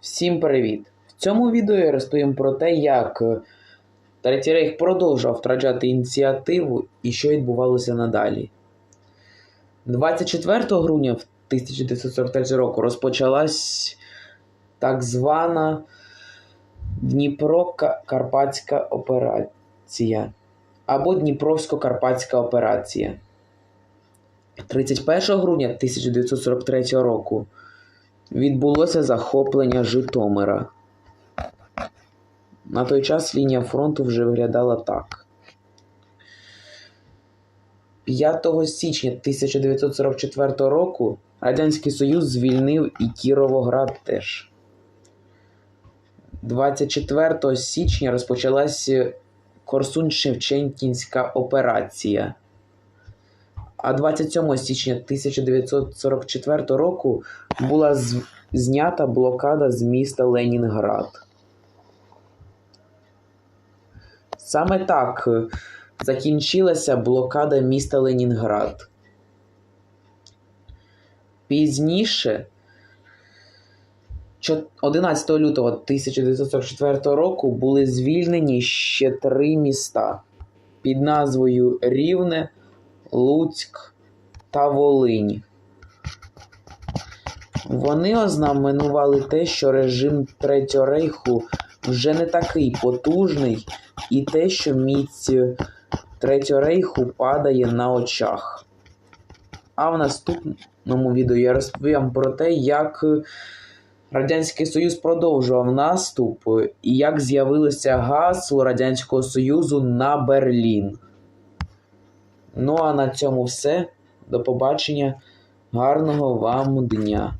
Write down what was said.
Всім привіт! В цьому відео я розповім про те, як е, Третій Рейх продовжував втрачати ініціативу і що відбувалося надалі. 24 грудня 1943 року розпочалась так звана Дніпро-Карпатська операція або Дніпровсько-Карпатська операція. 31 грудня 1943 року відбулося захоплення Житомира. На той час лінія фронту вже виглядала так. 5 січня 1944 року Радянський Союз звільнив і Кіровоград теж. 24 січня розпочалась Корсунь-Шевченкінська операція. А 27 січня 1944 року була знята блокада з міста Ленінград. Саме так е, закінчилася блокада міста Ленінград. Пізніше, 11 лютого 1944 року, були звільнені ще три міста під назвою Рівне, Луцьк та Волинь. Вони ознаменували те, що режим Третього Рейху вже не такий потужний, і те, що міць Третього Рейху падає на очах. А в наступному відео я розповім про те, як Радянський Союз продовжував наступ і як з'явилося гасло Радянського Союзу на Берлін. Ну а на цьому все. До побачення. Гарного вам дня!